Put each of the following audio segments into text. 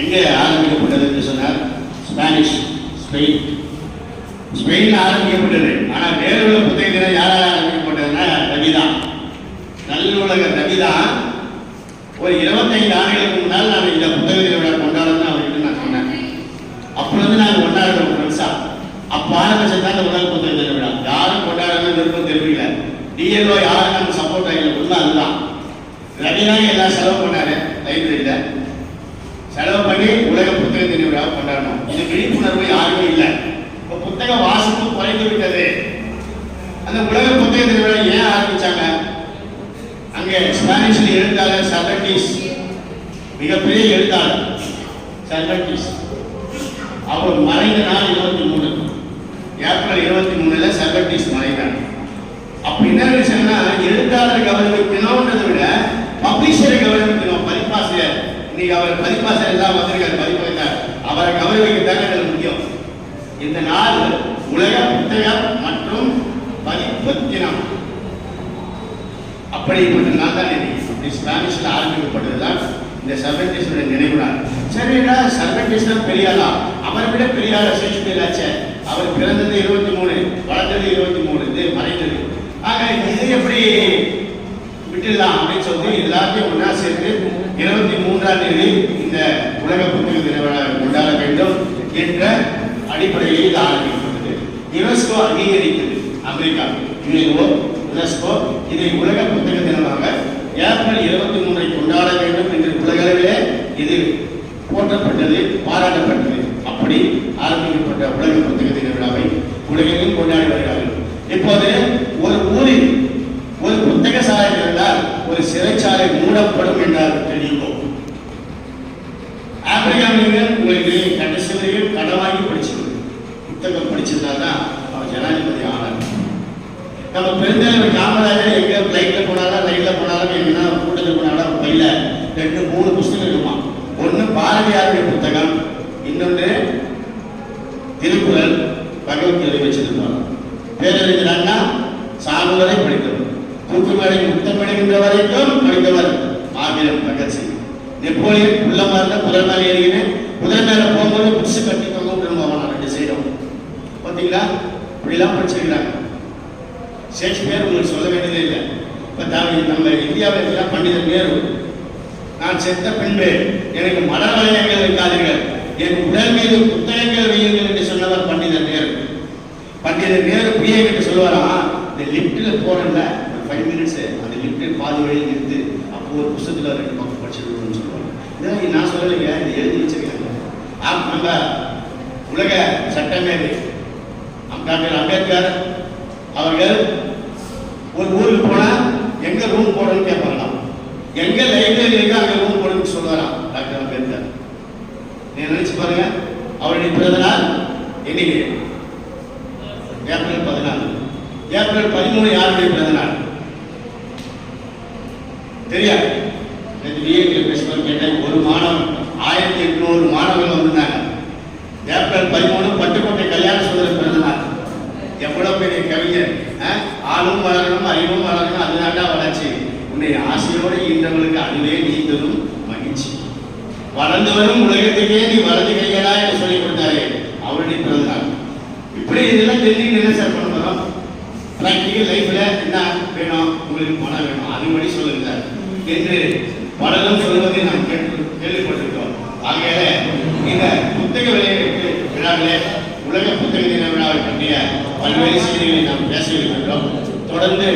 எங்கே ஆரம்பிக்கப்பட்டது என்று சொன்னார் ஸ்பானிஷ் ஸ்பெயின் ஸ்பெயின் ஆரம்பிக்கப்பட்டது. ஆனால் வேறுள்ள புத்தகத்தில் யாரால் ஆரம்பிக்கப்பட்டதுன்னா ரவிதான் நல்லுலக ரவிதான் ஒரு இருபத்தைந்து ஆண்டுகளுக்கு முன்னால் நான் இந்த புத்தக விட கொண்டாடணும்னு அவர்கிட்ட நான் சொன்னேன். அப்பொழுது நாங்கள் கொண்டாடுறோம் பெருசா அப்போ ஆரம்பிச்சது அந்த இந்த உலக புத்தக திருவிழா யாரும் கொண்டாடணும்னு விருப்பம் தெரியல. டிஎல்ஓ யாரும் நம்ம சப்போர்ட் ஆகல. ஒன்றும் அதுதான். ரவிதான் எல்லாம் செலவு பண்ணாரு லைப்ரரியில் செலவு பண்ணி உலக புத்தக திருவிழாவை கொண்டாடணும். இது விழிப்புணர்வு யாருமே இல்லை. இப்போ புத்தக வாசிப்பு குறைந்து விட்டது. அந்த உலக புத்தக திருவிழா ஏன் ஆரம்பிச்சாங்க? அங்கே ஸ்பானிஷில் எழுத்தாளர் சர்வட்டிஸ் மிகப்பெரிய எழுத்தாளர் சர்வட்டிஸ் அவர் மறைந்த நாள் இருபத்தி மூணு. ஏப்ரல் இருபத்தி மூணுல சர்வட்டிஸ் மறைந்தார். அப்ப என்ன விஷயம்னா எழுத்தாளர் கவனிக்கணும்ன்றதை விட பப்ளிஷரை கவனிக்கணும் இன்னைக்கு அவர் பதிப்பாசிரியர் எல்லாம் வந்திருக்காரு பதிப்பளித்தார் அவரை கௌரவிக்கத்தான் எங்களுக்கு முக்கியம். இந்த நாள் உலக புத்தகம் மற்றும் பதிப்பு தினம். அப்படிப்பட்ட நாள் தான் இன்னைக்கு ஸ்பானிஷ்ல ஆரம்பிக்கப்பட்டதுதான் இந்த சர்வன்டிஸோட நினைவு நாள். சரிடா சர்வன்டிஸ் பெரியாளா பெரிய அவரை விட பெரிய ஆளா ஷேக்ஸ்பியர் ஆச்சே அவர் பிறந்தது இருபத்தி மூணு வளர்ந்தது இருபத்தி மூணு இது மறைந்தது. ஆக இது எப்படி? விட்டுடலாம் அப்படின்னு சொல்லி எல்லாத்தையும் ஒன்றா சேர்த்து இருபத்தி மூன்றாம் தேதி இந்த உலக புத்தக தின கொண்டாட வேண்டும் என்ற அடிப்படையில் இது ஆரம்பிக்கப்பட்டது. யுனெஸ்கோ அங்கீகரித்தது. அமெரிக்கா. யுனெஸ்கோ யுனெஸ்கோ இதை உலக புத்தக தினமாக ஏப்ரல் இருபத்தி மூன்றை கொண்டாட வேண்டும் என்று உலகளவிலே இது போற்றப்பட்டது பாராட்டப்பட்டது. அப்படி ஆரம்பிக்கப்பட்ட உலக புத்தக தின விழாவை உலகெங்கும் கொண்டாடி வருகிறார்கள். இப்போது ஒரு ஊரில் ஒரு புத்தக சாலை இருந்தால் ஒரு சிறைச்சாலை மூடப்படும் என்றால் தெரியுமோ? ஆப்பிரிக்காவிலிருந்து உங்களுக்கு கடைசி வரைக்கும் கடன் வாங்கி படிச்சிருக்கு. புத்தகம் படிச்சிருந்தா தான் அவன் ஜனாதிபதி ஆனார். நம்ம பெருந்தலைவர் காமராஜர் எங்க பிளைட்ல போனாலும் ரயில்ல போனாலும் எங்கன்னா கூட்டத்தில் போனாலும் பையில கையில ரெண்டு மூணு புஸ்தகம் இருக்குமா? ஒன்று பாரதியாருடைய புத்தகம் இன்னொன்று திருக்குறள் பகவத்கீதை வச்சிருப்பாங்க பேரறிஞர் அண்ணா சாகுவரை படித்தவர். தூக்குமேடை முத்தமிடுகின்ற வரைக்கும் படித்தவர் மாவீரன் பகத்சிங் நெப்போலியன் உள்ள மாதிரி குதிரை மேலே ஏறிக்கின்னு குதிரை மேலே போகும்போது புதுசு கட்டி தொங்க போவான் ரெண்டு சைடும் பார்த்தீங்களா இப்படிலாம் படிச்சிருக்கிறாங்க ஷேக்ஸ்பியர் உங்களுக்கு சொல்ல வேண்டியதே இல்லை. இப்போ நம்ம இந்தியாவில் எல்லாம் பண்டிதர் நேரு நான் செத்த பின்பு எனக்கு மன வளையங்கள் இருக்காதீர்கள். என் உடல் மீது புத்தகங்கள் வையுங்கள் என்று சொன்னவர் பண்டிதர் நேரு பண்டிதர் நேரு பிஏ என்று சொல்லுவாராம் இந்த லிப்டில் போறேன்ல. ஃபைவ் மினிட்ஸ் அந்த லிஃப்ட்டில் பாதி வழியில் நிறுத்து அப்போ ஒரு புஸ்தத்தில் ரெண்டு பக்கம் படிச்சிருக்கணும்னு சொல்லுவாங்க. இதெல்லாம் நான் சொல்லலைங்க இது எழுதி வச்சிருக்காங்க ஆம், நம்ம உலக சட்டமேதை டாக்டர் அம்பேத்கர் அவர்கள் ஒரு ஊருக்கு போனால் எங்கே ரூம் போடணும்னு கேட்பாங்களாம். எங்கே லைப்ரரி இருக்கோ அங்கே ரூம் போடணும்னு சொல்லுவாராம் டாக்டர் அம்பேத்கர். நீங்கள் நினச்சி பாருங்க அவருடைய பிறந்த நாள் என்னைக்கு ஏப்ரல் பதினாலு ஏப்ரல் பதிமூணு யாருடைய பிறந்த நாள் தெரியாது. நேற்று பிஏக்கு பேசும்போது கேட்டேன் ஒரு மாணவன் ஆயிரத்தி எட்நூறு மாணவர்கள் வந்திருந்தாங்க. ஏப்ரல் பதிமூணு பட்டுக்கோட்டை கல்யாண சுந்தரம் பிறந்த நாள் எவ்வளவு பெரிய கவிஞர் ஆளும் வளரணும் அறிவும் வளரணும் அதுதான்டா வளர்ச்சி. உன்னை ஆசையோடு ஈன்றவங்களுக்கு அதுவே நீ தரும் மகிழ்ச்சி. வளர்ந்து வரும் உலகத்துக்கே நீ வலது கையடா என்று சொல்லி கொடுத்தாரு அவருடைய பிறந்த நாள் இப்படி இதெல்லாம் தெரிஞ்சு என்ன சார் பண்ண போறோம்? ப்ராக்டிக்கல் லைஃப்ல என்ன வேணும்? உங்களுக்கு பணம் வேணும். அதுபடி சொல்லுங்க சார். என்று பலரும் சொல்வதை நாம் கேட்டு கேள்விப்பட்டிருக்கிறோம். ஆகையால இந்த புத்தக வெளியீட்டு விழாவிலே உலக புத்தக தின விழாவை பற்றிய பல்வேறு செய்திகளை நாம் பேசியிருக்கின்றோம் தொடர்ந்து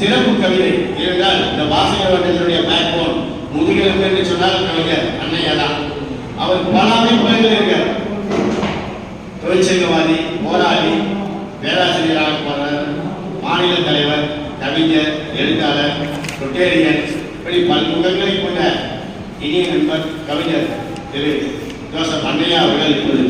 சிறப்பு கவிதை ஏனென்றால் இந்த வாசகர் வட்டத்தினுடைய பேக்போன் முதுகெலும்பு என்று சொன்னால் கவிஞர் அன்னையா தான் அவர் பல அமைப்புகள் இருக்கார். தொழிற்சங்கவாதி போராளி பேராசிரியராக போனார் மாநில தலைவர் கவிஞர் எழுத்தாளர் ரொட்டேரியன் இப்படி பல்முகங்களை கொண்ட இனிய நண்பர் கவிஞர் திரு ஜோசப் அண்ணையா அவர்கள் இப்போது